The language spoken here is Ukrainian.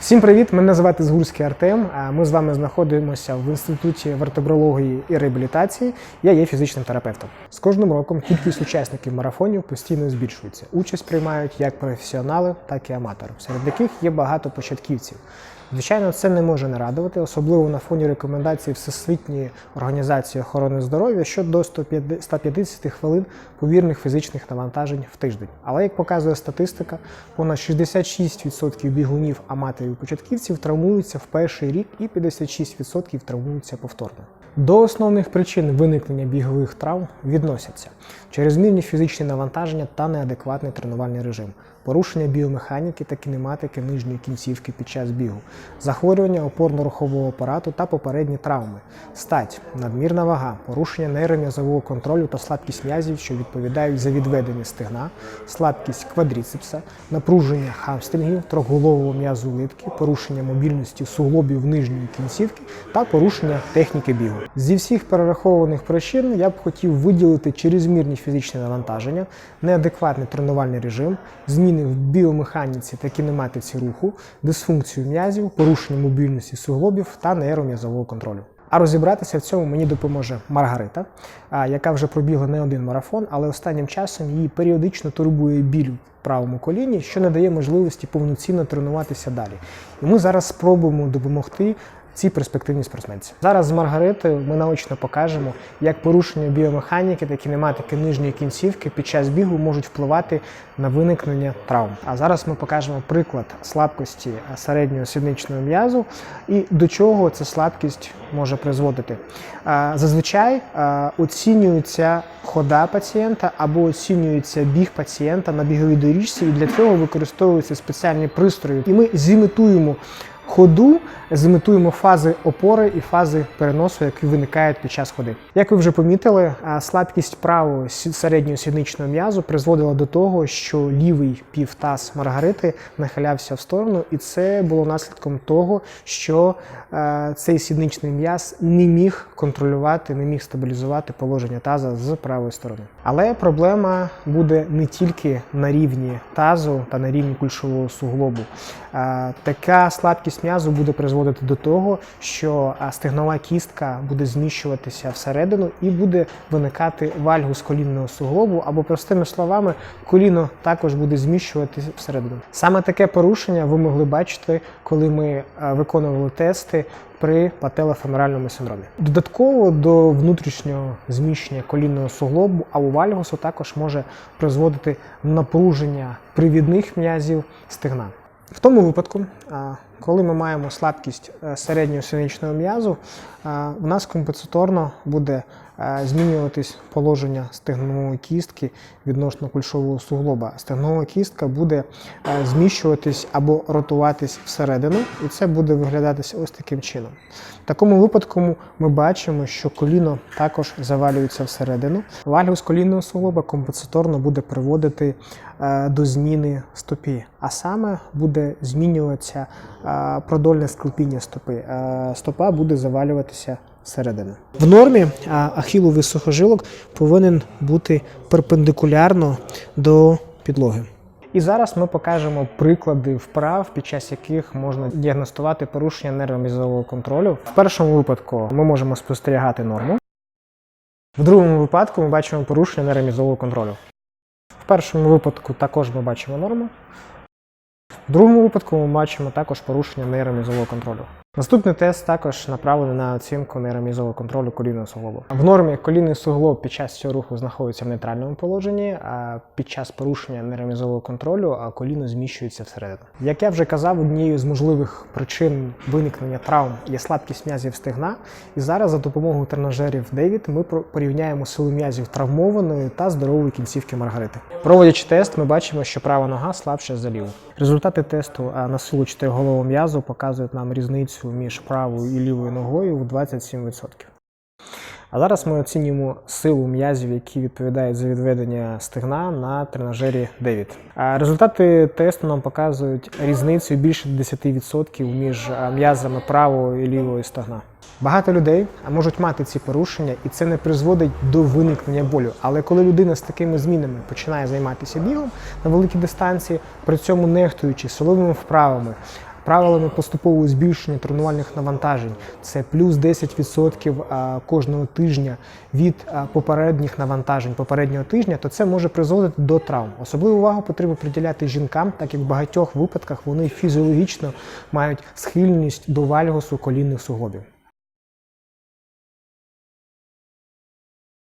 Всім привіт! Мене звати Згурський Артем. Ми з вами знаходимося в інституті вертебрології і реабілітації. Я є фізичним терапевтом. З кожним роком кількість учасників марафонів постійно збільшується. Участь приймають як професіонали, так і аматори, серед яких є багато початківців. Звичайно, це не може не радувати, особливо на фоні рекомендацій Всесвітньої організації охорони здоров'я щодо 150 150 хвилин повірних фізичних навантажень в тиждень. Але як показує статистика, понад 66% бігунів аматорів і початківців травмуються в перший рік, і 56% травмуються повторно. До основних причин виникнення бігових травм відносяться чрезмірні фізичні навантаження та неадекватний тренувальний режим, порушення біомеханіки та кінематики нижньої кінцівки під час бігу, захворювання опорно-рухового апарату та попередні травми, стать, надмірна вага, порушення нейром'язового контролю та слабкість м'язів, що відповідають за відведення стегна, слабкість квадріцепса, напруження хамстрингів, трохголового м'язу литки, порушення мобільності суглобів нижньої кінцівки та порушення техніки бігу. Зі всіх перерахованих причин я б хотів виділити чрезмірні фізичні навантаження, неадекватний тренувальний режим, зміни в біомеханіці та кінематиці руху, дисфункцію м'язів, порушення мобільності суглобів та нейром'язового контролю. А розібратися в цьому мені допоможе Маргарита, яка вже пробігла не один марафон, але останнім часом її періодично турбує біль в правому коліні, що не дає можливості повноцінно тренуватися далі. І ми зараз спробуємо допомогти цій перспективній спортсменці. Зараз з Маргаритою ми наочно покажемо, як порушення біомеханіки та кінематики нижньої кінцівки під час бігу можуть впливати на виникнення травм. А зараз ми покажемо приклад слабкості середнього сідничного м'язу і до чого ця слабкість може призводити. Зазвичай оцінюється хода пацієнта або оцінюється біг пацієнта на біговій доріжці, і для цього використовуються спеціальні пристрої. І ми зімітуємо ходу, зімітуємо фази опори і фази переносу, які виникають під час ходи. Як ви вже помітили, слабкість правого середнього сідничного м'язу призводила до того, що лівий півтаз Маргарити нахилявся в сторону, і це було наслідком того, що е, цей сідничний м'яз не міг контролювати, не міг стабілізувати положення таза з правої сторони. Але проблема буде не тільки на рівні тазу та на рівні кульшового суглобу. Така слабкість м'язу буде призводити до того, що стегнова кістка буде зміщуватися всередину і буде виникати вальгус колінного суглобу, або простими словами, коліно також буде зміщуватися всередину. Саме таке порушення ви могли бачити, коли ми виконували тести при пателофеморальному синдромі. Додатково до внутрішнього зміщення колінного суглобу або вальгусу також може призводити напруження привідних м'язів стегна. В тому випадку, коли ми маємо слабкість е, середнього синичного м'язу, а, в нас компенсаторно буде е, змінюватись положення стегнової кістки відносно кульшового суглоба. Стегнова кістка буде е, зміщуватись або ротуватись всередину, і це буде виглядатися ось таким чином. В такому випадку ми бачимо, що коліно також завалюється всередину. Вальгус колінного суглоба компенсаторно буде приводити е, до зміни стопі, а саме буде змінюватися е, продольне склепіння стопи. Е, Стопа буде завалюватися всередину. В нормі е, ахіловий сухожилок повинен бути перпендикулярно до підлоги. І зараз ми покажемо приклади вправ, під час яких можна діагностувати порушення нейромізового контролю. В першому випадку ми можемо спостерігати норму. В другому випадку ми бачимо порушення нейромізового контролю. В першому випадку також ми бачимо норму. В другому випадку ми бачимо також порушення нейромізового контролю. Наступний тест також направлений на оцінку нейромізового контролю колінного суглобу. В нормі колінний суглоб під час цього руху знаходиться в нейтральному положенні, а під час порушення нейромізового контролю коліно зміщується всередину. Як я вже казав, однією з можливих причин виникнення травм є слабкість м'язів стегна. І зараз за допомогою тренажерів Девід ми порівняємо силу м'язів травмованої та здорової кінцівки Маргарити. Проводячи тест, ми бачимо, що права нога слабша за ліву. Результати тесту на силу чотириголового м'язу показують нам різницю між правою і лівою ногою в 27%. А зараз ми оцінюємо силу м'язів, які відповідають за відведення стегна на тренажері Девід. Результати тесту нам показують різницю більше 10% між м'язами правого і лівого стегна. Багато людей можуть мати ці порушення, і це не призводить до виникнення болю. Але коли людина з такими змінами починає займатися бігом на великій дистанції, при цьому нехтуючи силовими вправами, правилами поступового збільшення тренувальних навантажень. Це плюс 10% кожного тижня від попередніх навантажень попереднього тижня, то це може призводити до травм. Особливу увагу потрібно приділяти жінкам, так як в багатьох випадках вони фізіологічно мають схильність до вальгосу колінних суглобів.